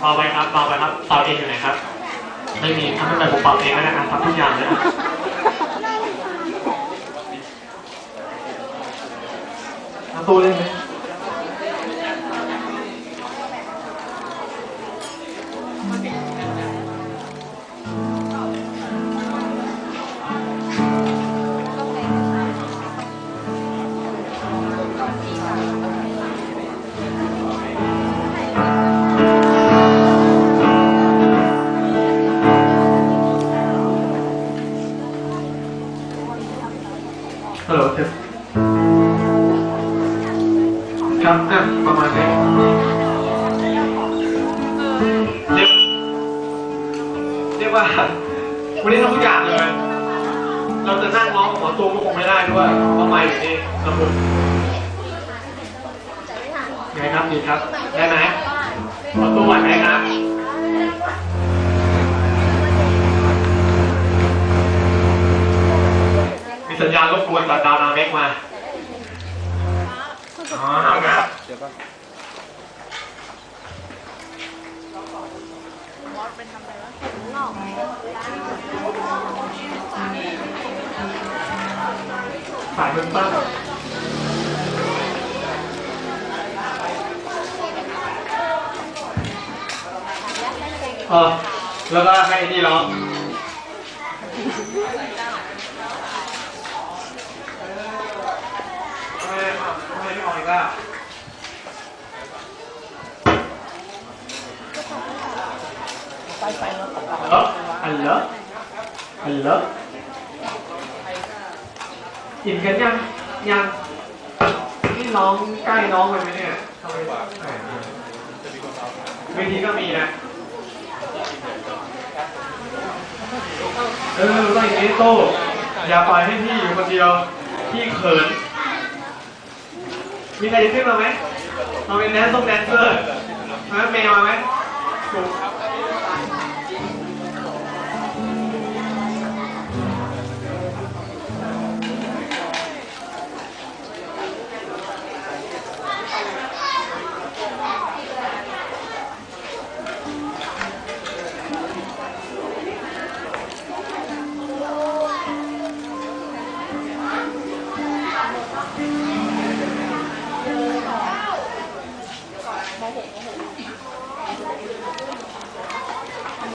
เบาไปครับเบาไปครับเป่าเองอยู่ไหนครับ ไม่มีทำไม่เป็นผมเป่าเองแล้วนะครับทำทุกอย่างเลยนะทำตู้เล่นไหม ฮัลโหลเทสครับอะประมาณนี้เรียกเรียกว่าวันนี้ทำทุกอย่างเลยเราจะนั่งร้องกับหมอตูมก็คงไม่ได้ด้วยเพราะไม่อยู่นี่ระบบไงครับดีครับ ได้ไหมหมอตูมไหวไหมครับ มี สัญญาณรบกวนจากดาวนาเมกมาอ๋อครับสายมันตั้งเออแล้วก็ให้นี่ร้อง ทำไมอะทำไมไม่ออกอีกล่ะฮัลโหลฮัลโหลฮัลโหลกินกันยังยังนี่น้องใกล้น้องไปไหมเนี่ยทำไมเวทีก็มีนะเออว่าอย่างนี้โต้อย่าปล่อยให้พี่อยู่คนเดียว พี่เขิน มีใครจะขึ้นมาไหมมาเป็นแดนซ์ต้องแดนเซอร์มาเมย์มาไหมถูก